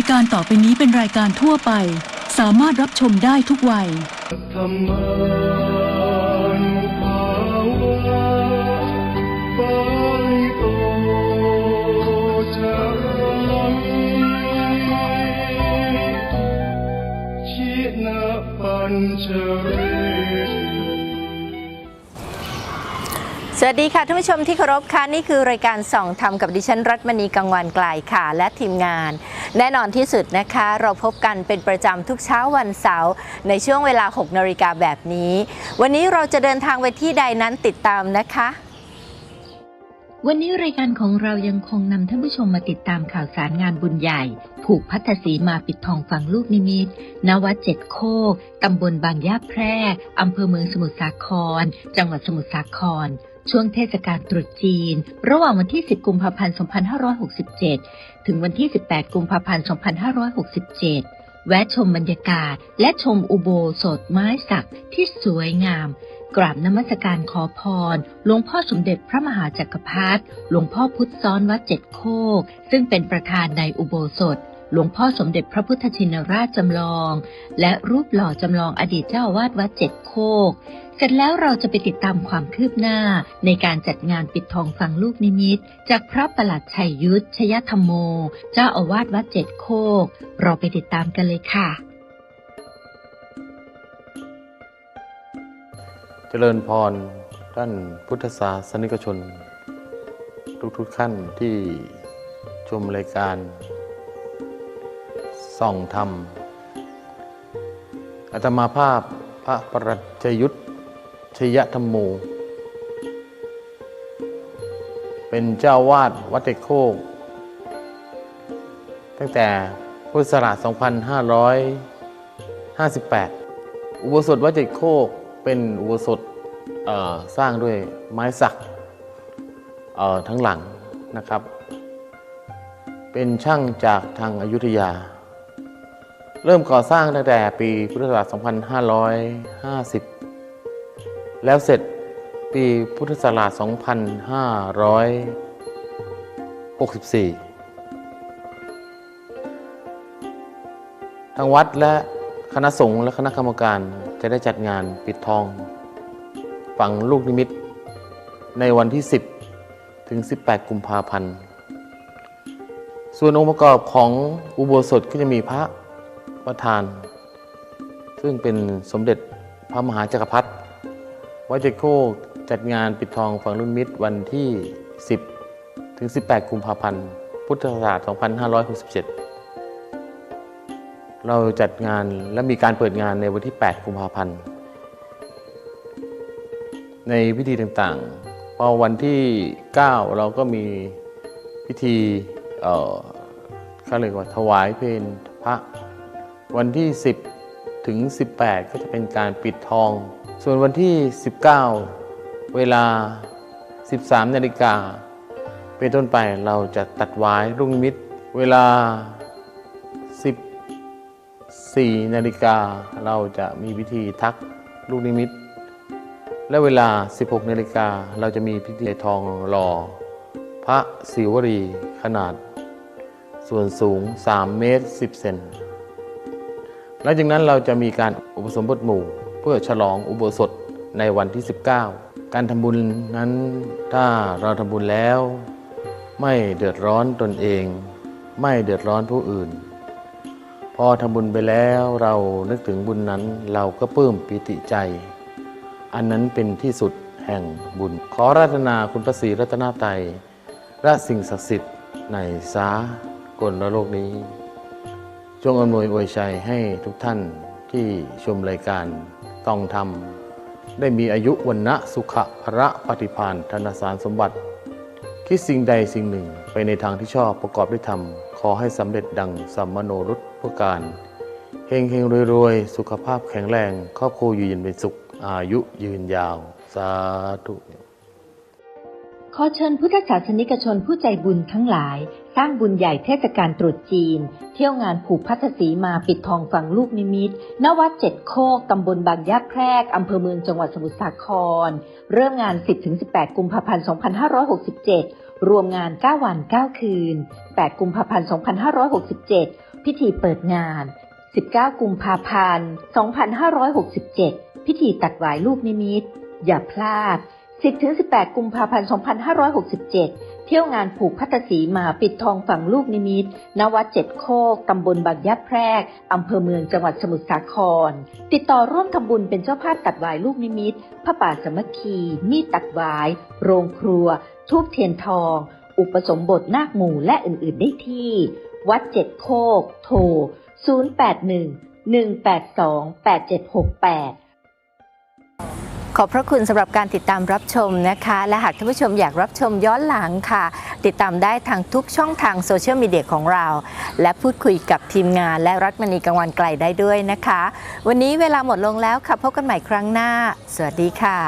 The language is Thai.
ายการต่อไปนี้เป็นรายการทั่วไป สามารถรับชมได้ทุกวัย ธรรมานุภาวะปโตจรังชินะปัญเชเรสวัสดีค่ะท่านผู้ชมที่เคารพค่ะนี่คือรายการส่องธรรมกับดิฉันรัตมณีกังวานไกลค่ะ และทีมงาน แน่นอนที่สุดนะคะ เราพบกันเป็นประจำทุกเช้าวันเสาร์ในช่วงเวลา 6นาฬิกาแบบนี้ วันนี้เราจะเดินทางไปที่ใดนั้นติดตามนะคะ วันนี้รายการของเรายังคงนำท่านผู้ชมมาติดตามข่าวสารงานบุญใหญ่ ผูกพัทธสีมาปิดทองฝังลูกนิมิตณวัดเจ็ดโคกตำบลบางย่าแพรกอำเภอเมืองสมุทรสาคร จังหวัดสมุทรสาคร ช่วงเทศกาลตรุษจีน ระหว่างวันที่ 10 กุมภาพันธ์ 2567 ถึงวันที่ 18 กุมภาพันธ์ 2567 แวะชมบรรยากาศ และชมอุโบสถไม้สักที่สวยงาม กราบนมัสการขอพร หลวงพ่อสมเด็จพระมหาจักรพรรดิ หลวงพ่อพุทธซ้อนวัดเจ็ดโคก ซึ่งเป็นประธานในอุโบสถ หลวงพ่อสมเด็จพระพุทธชินราชจำลอง และรูปหล่อจำลองอดีตเจ้าอาวาสวัดเจ็ดโคก เสร็จแล้วเราจะไปติดตามความคืบหน้า ในการจัดงานปิดทองฝังลูกนิมิต จากพระประหลัดชัยยุทธชยธรรมโม เจ้าอาวาสวัดเจ็ดโคก เราไปติดตามกันเลยค่ะ เจริญพรท่านพุทธศาสนิกชน ทุกๆท่านที่ชมรายการ ส่องธรรมอาตมาภาพพระปรัชยุทธชยธรรมโม เป็นเจ้าวาดวัดเตโคก ตั้งแต่พุทธศักราช 2558 อุโบสถวัดเจ็ดโคกเป็นอุโบสถสร้างด้วยไม้สักทั้งหลังนะครับ เป็นช่างจากทางอายุทยา เริ่มก่อสร้างตั้งแต่ปีพุทธศักราช 2550 แล้วเสร็จปีพุทธศักราช 2564 ทางวัดและคณะสงฆ์และคณะกรรมการจะได้จัดงานปิดทองฝังลูกนิมิต ในวันที่ 10 ถึง 18 กุมภาพันธ์ ส่วนองค์ประกอบของอุโบสถก็จะมีพระ ประธาน ซึ่งเป็นสมเด็จพระมหาจักรพรรดิวัดเจโคกจัดงานปิดทองฝังลูกนิมิตวันที่ 10 ถึง 18 กุมภาพันธ์ พุทธศักราช 2567 เราจัดงานและมีการเปิดงานในวันที่ 8 กุมภาพันธ์ ในพิธีต่างๆ พอวันที่ 9 เราก็มีพิธีเอ่อเขาเรียกว่าถวายเพลพระ วันที่ 10 ถึง 18 ก็จะเป็นการปิดทอง ส่วนวันที่ 19 เวลา 13 นาฬิกาเป็นต้นไปเราจะตัดไว้รุ่งมิตร เวลา 14 นาฬิกาเราจะมีพิธีทักลูกนิมิต และเวลา 16 นาฬิกาเราจะมีพิธีทองหล่อ พระศิวรีขนาด ส่วนสูง 3 เมตร 10 เซน หลังจากนั้นเราจะมีการอุปสมบทหมู่ เพื่อฉลองอุโบสถในวันที่ 19 การทำบุญนั้นถ้าเราทำบุญแล้ว ไม่เดือดร้อนตนเอง ไม่เดือดร้อนผู้อื่น พอทำบุญไปแล้วเรานึกถึงบุญนั้นเราก็ปลื้มปิติใจ อันนั้นเป็นที่สุดแห่งบุญ ขอรัตนาคุณพระศรีรัตนาไตรัยและสิ่งศักดิ์สิทธิ์ในสากลโลกนี้ จงอำนวยอวยชัยให้ทุกท่านที่ชมรายการต้องทำได้มีอายุวันนะสุขะพระปฏิพานธนสารสมบัติ คิดสิ่งใดสิ่งหนึ่งไปในทางที่ชอบประกอบด้วยธรรม ขอให้สำเร็จดังสัมมโนรุตพื่การเฮงเฮงรวยรวยๆ สุขภาพแข็งแรง ครอบครัวอยู่เย็นเป็นสุขอายุยืนยาว สาธุ ขอเชิญพุทธศาสนิกชนผู้ใจบุญทั้งหลาย สร้างบุญใหญ่เทศกาลตรุษจีน เที่ยวงานผูกพัทสีมาปิดทองฝังลูกนิมิตณวัดเจ็ดโคก ตำบลบางยะแพรก อำเภอเมืองจังหวัดสมุทรสาคร เริ่มงาน 10-18 กุมภาพันธ์ 2567 รวมงาน 9 วัน 9 คืน 8 กุมภาพันธ์ 2567 พิธีเปิดงาน 19 กุมภาพันธ์ 2567 พิธีตัดหวายลูกนิมิต อย่าพลาด 10-18 กุมภาพันธ์ 2567 เที่ยวงานผูกพัตสีมาปิดทองฝั่งลูกนิมิต ณ วัดเจ็ดโคก ตำบลบางยะแพรก อำเภอเมืองจังหวัดสมุทรสาคร ติดต่อร่วมทำบุญเป็นเจ้าภาพตัดวายลูกนิมิตพระป่าสมัคคี มีดตัดวาย โรงครัว ทูบเทียนทอง อุปสมบทนาคหมู่และอื่นๆ ได้ที่ วัดเจ็ดโคก โทร 081 182 8768 อบพระคุณสำหรับการติดตามรับชมนะคะ และหากท่านผู้ชมอยากรับชมย้อนหลังค่ะ ติดตามได้ทางทุกช่องทางโซเชียลมีเดียของเรา และพูดคุยกับทีมงาน และรัฐมณีกังวันไกลได้ด้วยนะคะ วันนี้เวลาหมดลงแล้วค่ะพบกันใหม่ครั้งหน้า สวัสดีค่ะ